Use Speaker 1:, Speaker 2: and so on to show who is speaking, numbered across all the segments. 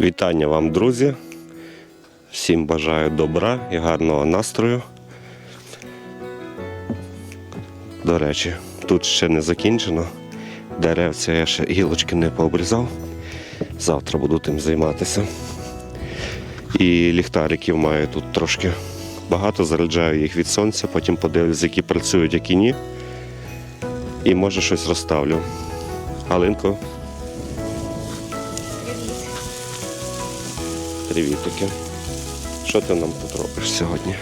Speaker 1: Вітання вам, друзі. Всім бажаю добра і гарного настрою. До речі, тут ще не закінчено. Деревця я ще гілочки не пообрізав. Завтра буду тим займатися. І ліхтариків маю тут трошки багато, заряджаю їх від сонця, потім подивлюсь, які працюють, які ні. І може щось розставлю. Галинко, привітики. Що ти нам тут робиш сьогодні?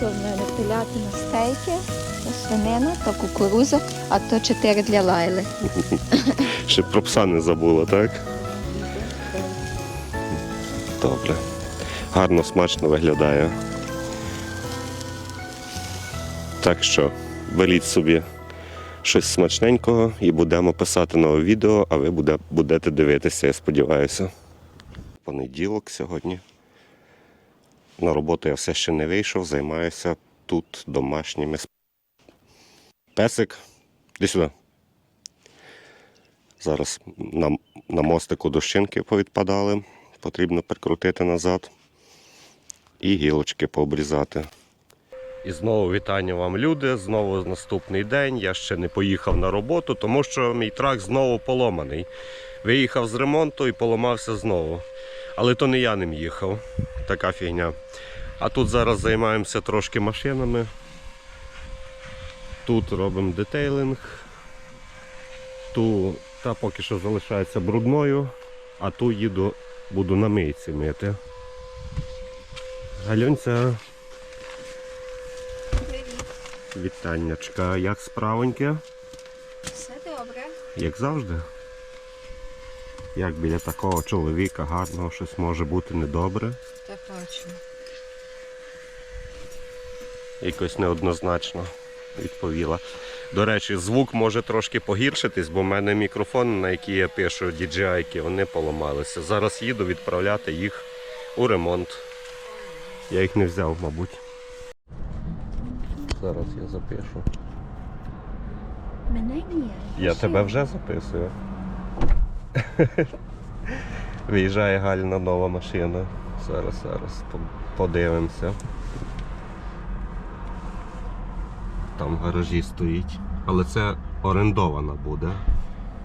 Speaker 2: То в мене телятина стейки, то свинина, то кукуруза, а то чотири для лайли.
Speaker 1: Ще про пса не забула, так? Добре. Гарно, смачно виглядає. Так що беріть собі щось смачненького і будемо писати нове відео, а ви будете дивитися, я сподіваюся. Понеділок сьогодні. На роботу я все ще не вийшов, займаюся тут домашніми Песик, іди сюди. Зараз на, на мостику дощинки повідпадали, потрібно прикрутити назад і гілочки пообрізати. І знову вітання вам, люди. Знову наступний день. Я ще не поїхав на роботу, тому що мій трак знову поломаний. Виїхав з ремонту і поламався знову. Але то не я ним їхав. Така фігня. А тут зараз займаємося трошки машинами. Тут робимо детейлинг. Ту та поки що залишається брудною, а ту їду, буду на мийці мити. Галюнця, вітаннячка, як справоньке,
Speaker 2: Все добре.
Speaker 1: як завжди. Як біля такого чоловіка гарного щось може бути недобре.
Speaker 2: Так хочу.
Speaker 1: Якось неоднозначно відповіла. До речі, звук може трошки погіршитись, бо в мене мікрофон, на який я пишу DJI, вони поламалися. Зараз їду відправляти їх у ремонт. Я їх не взяв, мабуть. Зараз я запишу.
Speaker 2: Мене ні.
Speaker 1: Я тебе вже записую. Виїжджає Галіна нова машина. Зараз, зараз подивимося. Там в гаражі стоїть. Але це орендована буде.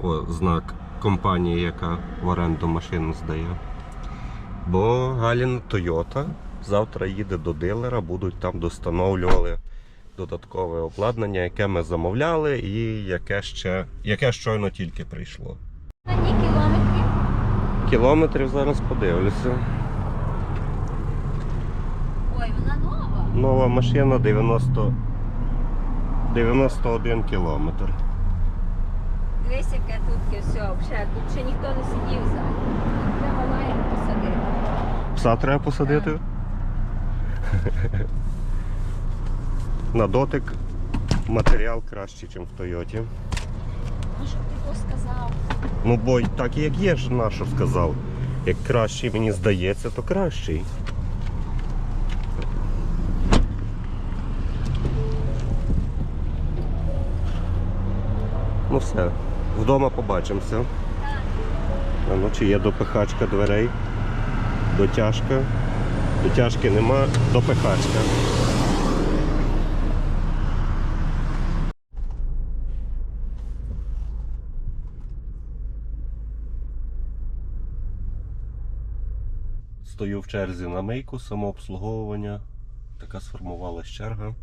Speaker 1: О, знак компанії, яка в оренду машину здає. Бо Галіна Toyota завтра їде до дилера, будуть там достановлювали додаткове обладнання, яке ми замовляли і яке ще яке щойно тільки прийшло.
Speaker 2: На ні кілометрів.
Speaker 1: Кілометрів зараз подивлюся.
Speaker 2: Ой, вона нова.
Speaker 1: Нова машина 90 91 кілометр.
Speaker 2: Дивись, яке тут все, взагалі, тут ще ніхто не сидів ззаді. Тут Треба лайли посадити.
Speaker 1: Пса треба посадити. На дотик матеріал кращий, ніж в Тойоті.
Speaker 2: Ну, щоб ти то сказав.
Speaker 1: Ну бо так як є ж на що сказав. Як кращий мені здається, то кращий. Ну все, вдома побачимося. А ну чи є допихачка дверей? Дотяжка. Дотяжки нема, допихачка. Стою в черзі на мийку самообслуговування. Така сформувалась черга.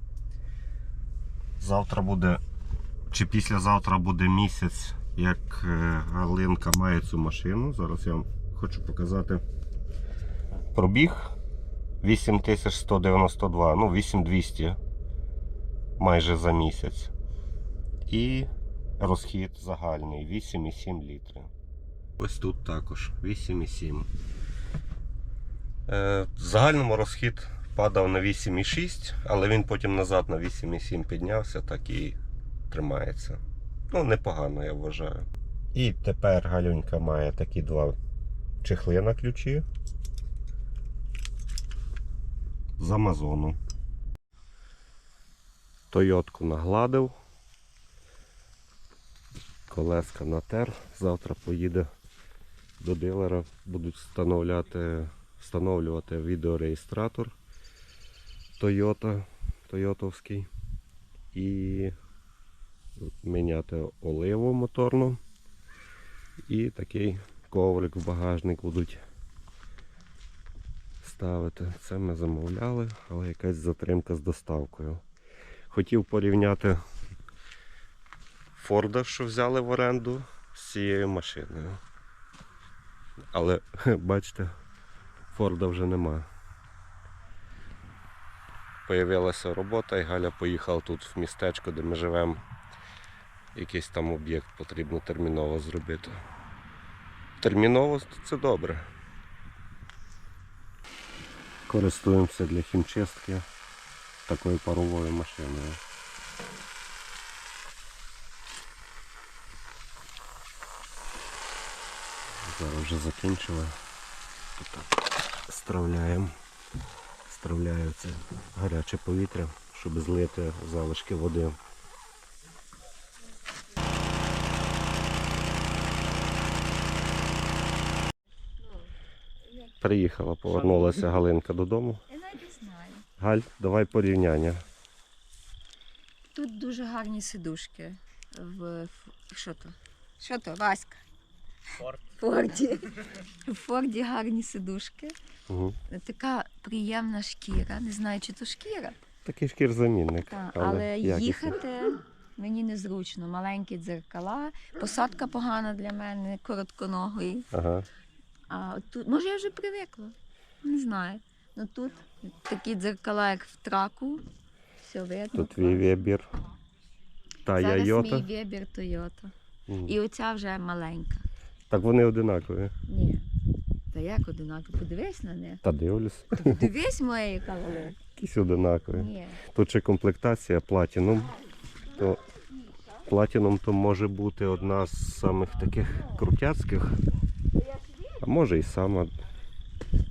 Speaker 1: Завтра буде, чи післязавтра буде місяць, як е, Галинка має цю машину. Зараз я вам хочу показати пробіг 8192, ну 8200 майже за місяць. І розхід загальний 8,7 літри. Ось тут також 8,7. Е, В загальному розхід падав на 8,6, але він потім назад на 8,7 піднявся, так і тримається. Ну, непогано, я вважаю. І тепер Галюнька має такі два чехли на ключі з Амазону. Тойотку нагладив. Колеска натер. Завтра поїде до дилера, будуть встановляти, встановлювати відеореєстратор Toyota, Тойотовський і міняти оливу моторну. І такий коврик в багажник будуть ставити. Це ми замовляли, але якась затримка з доставкою. Хотів порівняти Форда, що взяли в оренду з цією машиною. Але бачите, Форда вже нема. Появилася робота і Галя поїхала тут в містечко, де ми живемо. Якийсь там об'єкт потрібно терміново зробити. Терміново це добре. Користуємося для хімчистки такою паровою машиною. Зараз вже закінчили. Отак. Стравляємо. Стравляю це гаряче повітря, щоб злити залишки води. Приїхала, повернулася Галинка додому.
Speaker 2: Я навіть знаю.
Speaker 1: Галь, давай порівняння.
Speaker 2: Тут дуже гарні сидушки. В що то? Що то, Васька?
Speaker 3: Форд.
Speaker 2: Форді. В Форді гарні сидушки.
Speaker 1: Угу.
Speaker 2: Така приємна шкіра. Не знаю, чи то шкіра.
Speaker 1: Такий шкірзамінник.
Speaker 2: Та,
Speaker 1: але,
Speaker 2: але
Speaker 1: якісний.
Speaker 2: їхати мені незручно. Маленькі дзеркала, посадка погана для мене, коротконогої.
Speaker 1: Ага.
Speaker 2: А тут, може, я вже привикла. Не знаю. Ну тут такі дзеркала, як в траку. Все видно.
Speaker 1: Тут твій вибір. Та
Speaker 2: Зараз
Speaker 1: Йота.
Speaker 2: мій вибір Тойота. І оця вже маленька.
Speaker 1: Так вони одинакові.
Speaker 2: Ні. Та як одинакові? Подивись на них.
Speaker 1: Та дивлюсь.
Speaker 2: Подивись моя яка.
Speaker 1: Якісь одинакові.
Speaker 2: Ні.
Speaker 1: Тут ще комплектація платінум. То платіном то може бути одна з самих таких крутяцьких. А може і сама.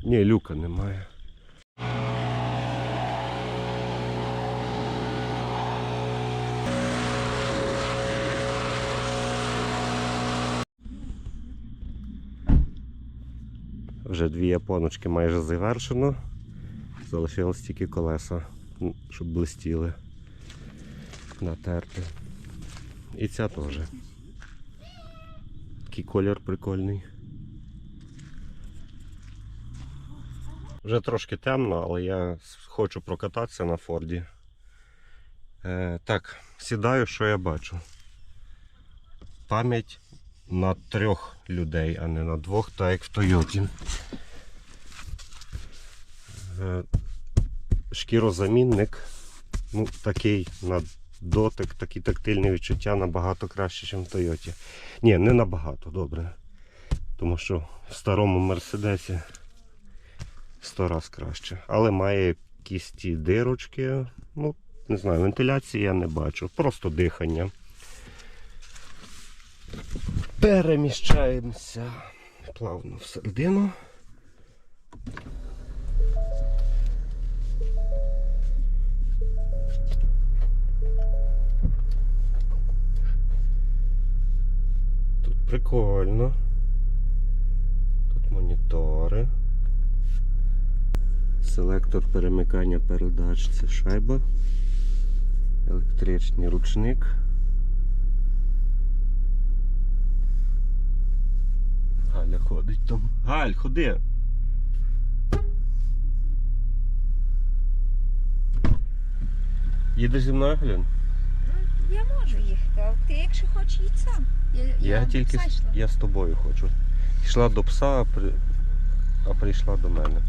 Speaker 1: Ні, люка немає. Вже дві японочки майже завершено. Залишилось тільки колеса, щоб блистіли. Натерти. І ця теж. Такий колір прикольний. Вже трошки темно, але я хочу прокататися на Форді. Е, так, сідаю, що я бачу. Пам'ять на трьох людей, а не на двох, так як в Тойоті. Е, шкірозамінник. Ну, такий на дотик, такі тактильні відчуття набагато краще, ніж в Тойоті. Ні, не набагато, добре. Тому що в старому Мерседесі 100 раз краще. Але має якісь ті дирочки. Ну, не знаю, вентиляції я не бачу. Просто дихання. Переміщаємося плавно всередину. Тут прикольно. Тут монітори. Селектор перемикання передач це шайба. Електричний ручник. Галя ходить там. Галь, ходи. Їдеш зі мною, Галін?
Speaker 2: Я можу їхати, а ти якщо хочеш їдь сам. Я,
Speaker 1: Я, тільки
Speaker 2: пса
Speaker 1: з-
Speaker 2: йшла.
Speaker 1: я з тобою хочу. Йшла до пса, а, при... а прийшла до мене.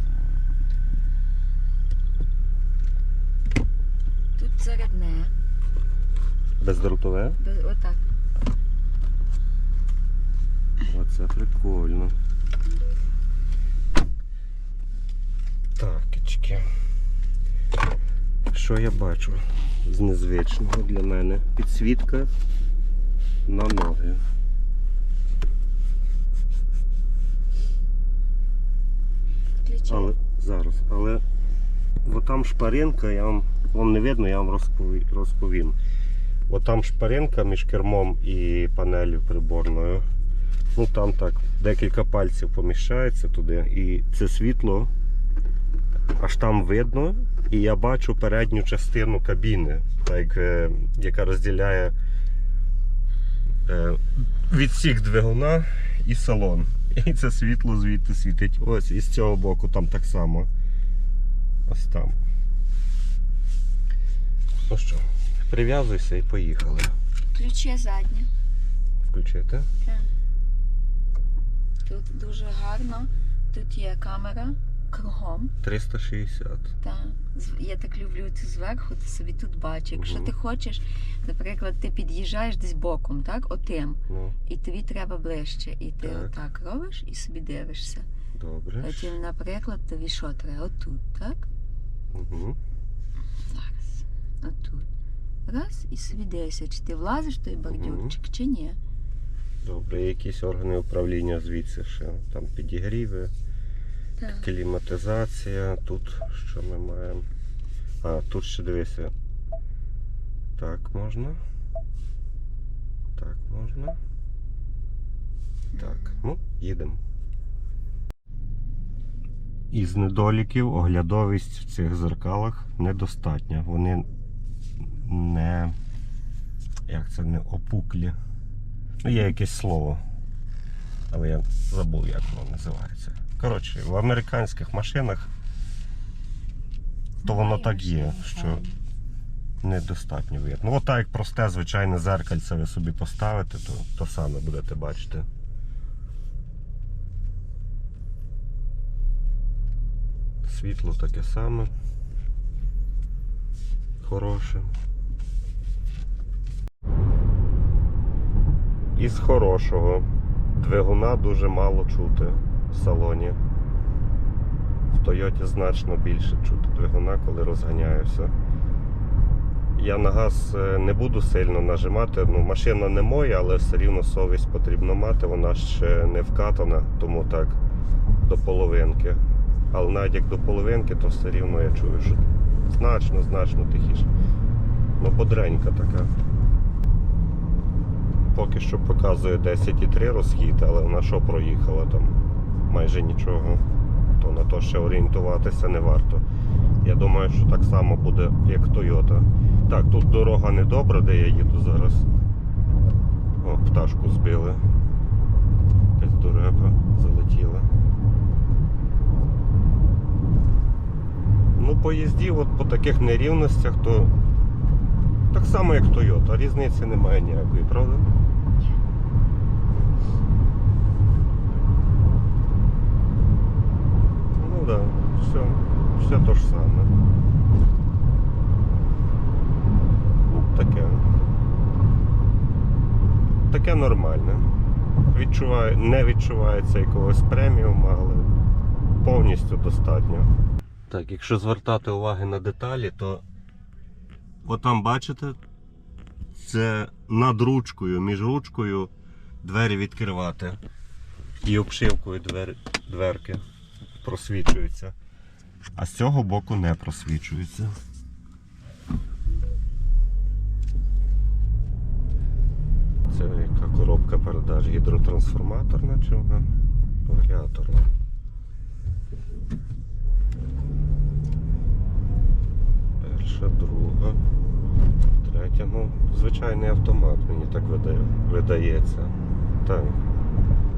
Speaker 2: Тут зарядне.
Speaker 1: Бездротове?
Speaker 2: Без- Отак.
Speaker 1: Оце прикольно. Такечки. Що я бачу з незвичного для мене? Підсвітка на ноги. Але зараз, але от там шпаринка, я вам, вам не видно, я вам розповім. От там шпаринка між кермом і панелью приборною. Ну там так, декілька пальців поміщається туди, і це світло аж там видно, і я бачу передню частину кабіни, так, е, яка розділяє е, відсік двигуна і салон. І це світло звідти світить. Ось і з цього боку там так само. Ось там. Ну що, прив'язуйся і поїхали.
Speaker 2: Ключе заднє.
Speaker 1: Включити.
Speaker 2: Тут дуже гарно. Тут є камера кругом.
Speaker 1: 360.
Speaker 2: Та з- я так люблю це зверху, ти собі тут бачиш. Якщо ти хочеш, наприклад, ти під'їжджаєш десь боком, так, отим,
Speaker 1: Ну,
Speaker 2: і тобі треба ближче. І ти
Speaker 1: Так.
Speaker 2: отак робиш і собі дивишся.
Speaker 1: добре.
Speaker 2: Потім, наприклад, тобі що треба? Отут, так?
Speaker 1: Угу.
Speaker 2: Зараз. Отут. Раз і собі дивишся, чи ти влазиш в той бордюрчик, чи ні.
Speaker 1: Добре, якісь органи управління звідси ще. Там підігріви,
Speaker 2: Так.
Speaker 1: кліматизація. Тут що ми маємо? А, тут ще дивися. Так можна. Так можна. Так, ну, їдемо. Із недоліків оглядовість в цих зеркалах недостатня. Вони не. Як це не опуклі. Є якесь слово. Але я забув, як воно називається. Коротше, в американських машинах то воно так є, що недостатньо видно. Ну, отак, як просте, звичайне зеркальце ви собі поставите, то, то саме будете бачити. Світло таке саме. Хороше. Із хорошого. Двигуна дуже мало чути в салоні. В Тойоті значно більше чути двигуна, коли розганяюся. Я на газ е, не буду сильно нажимати. Ну, машина не моя, але все рівно совість потрібно мати. Вона ще не вкатана, тому так до половинки. Але навіть як до половинки, то все рівно я чую, що значно, значно тихіше. Ну, бодренька така. Поки що показує 10,3 розхід, але вона що проїхала там майже нічого. То на то ще орієнтуватися не варто. Я думаю, що так само буде, як Toyota. Так, тут дорога не добра, де я їду зараз. О, пташку збили. Якась дурепа залетіла. Ну, по їзді, от по таких нерівностях, то так само, як Toyota. Різниці немає ніякої, правда? Да, все, все то ж саме. Ну, таке. Таке нормальне. Відчуваю, не відчувається якогось преміуму, але повністю достатньо. Так, якщо звертати уваги на деталі, то отам бачите, це над ручкою, між ручкою двері відкривати і обшивкою двер, дверки просвічуються. А з цього боку не просвічуються. Це яка коробка передач? Гідротрансформаторна чи? Варіаторна. Перша, друга, третя. Ну, звичайний автомат, мені так видає, видається. Так.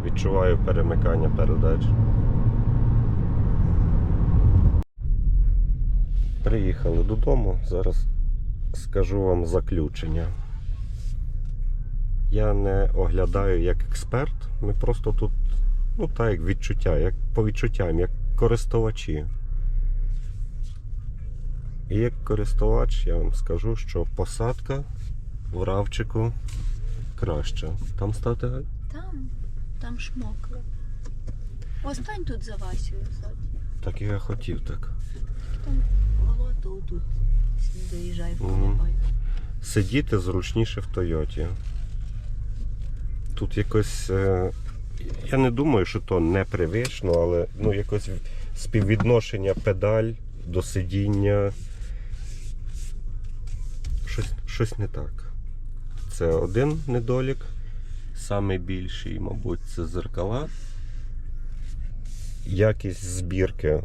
Speaker 1: Відчуваю перемикання передач. Приїхали додому. Зараз скажу вам заключення. Я не оглядаю як експерт. Ми просто тут, ну так, як відчуття, як по відчуттям, як користувачі. І як користувач я вам скажу, що посадка в равчику краща. Там Галь?
Speaker 2: Там, там ж мокро. Остань тут за ззаді.
Speaker 1: Так я хотів так.
Speaker 2: Там болото отут. Доїжджай в. Колобай.
Speaker 1: Сидіти зручніше в Тойоті. Тут якось. е, Я не думаю, що то непривично, але ну, якось співвідношення педаль до сидіння. Щось, щось не так. Це один недолік. Саме більший, мабуть, це зеркала. Якість збірки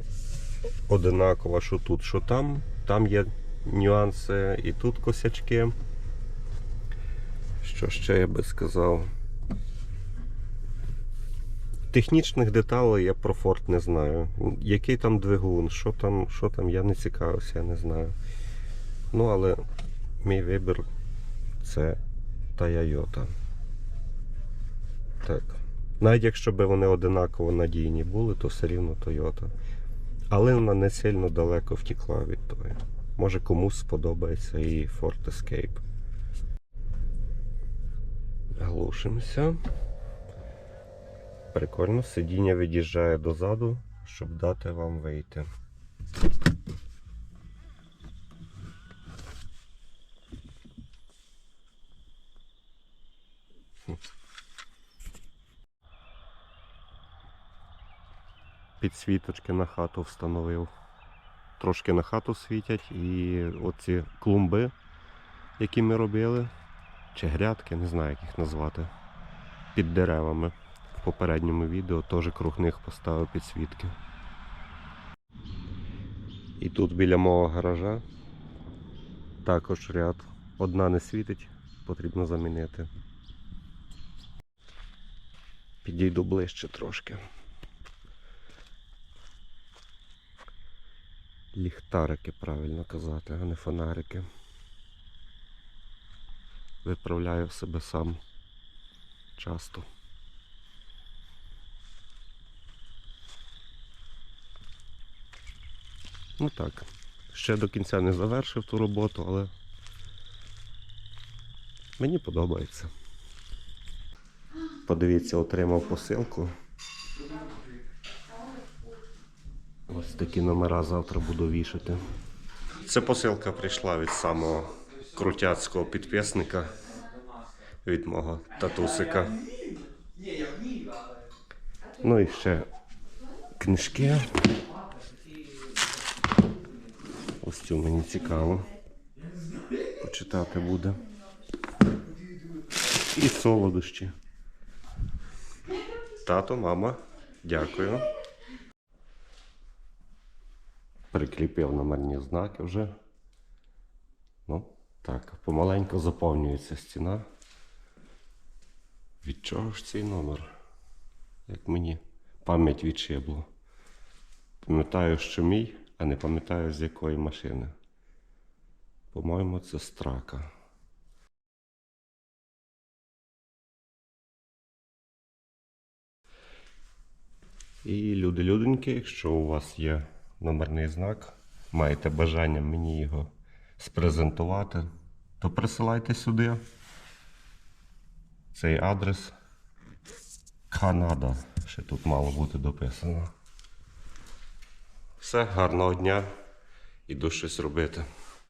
Speaker 1: одинакова, що тут, що там. Там є нюанси і тут косячки. Що ще я би сказав? Технічних деталей я про Форд не знаю. Який там двигун, що там, що там, я не цікавився, я не знаю. Ну, але мій вибір це Toyota. Так. Навіть якщо б вони одинаково надійні були, то все рівно Toyota. Але вона не сильно далеко втекла від того. Може комусь сподобається і Ford Escape. Глушимося. Прикольно, сидіння від'їжджає дозаду, щоб дати вам вийти. Підсвіточки на хату встановив. Трошки на хату світять і оці клумби, які ми робили, чи грядки, не знаю, як їх назвати, під деревами. В попередньому відео теж круг них поставив підсвітки. І тут біля мого гаража також ряд. Одна не світить, потрібно замінити. Підійду ближче трошки. Ліхтарики, правильно казати, а не фонарики. Виправляю себе сам часто. Ну так. Ще до кінця не завершив ту роботу, але мені подобається. Подивіться, отримав посилку. Ось такі номера завтра буду вішати. Це посилка прийшла від самого крутяцького підписника, від мого татусика. Ну і ще книжки. Ось цю мені цікаво. Почитати буде. І солодощі. Тато, мама, дякую. Прикріпив номерні знаки вже. Ну, так, помаленьку заповнюється стіна. Від чого ж цей номер? Як мені пам'ять відшибло. Пам'ятаю, що мій, а не пам'ятаю з якої машини. По-моєму, це страка. І люди-люденьки, якщо у вас є номерний знак, маєте бажання мені його спрезентувати, то присилайте сюди. Цей адрес Канада. Ще тут мало бути дописано. Все, гарного дня. Іду щось робити.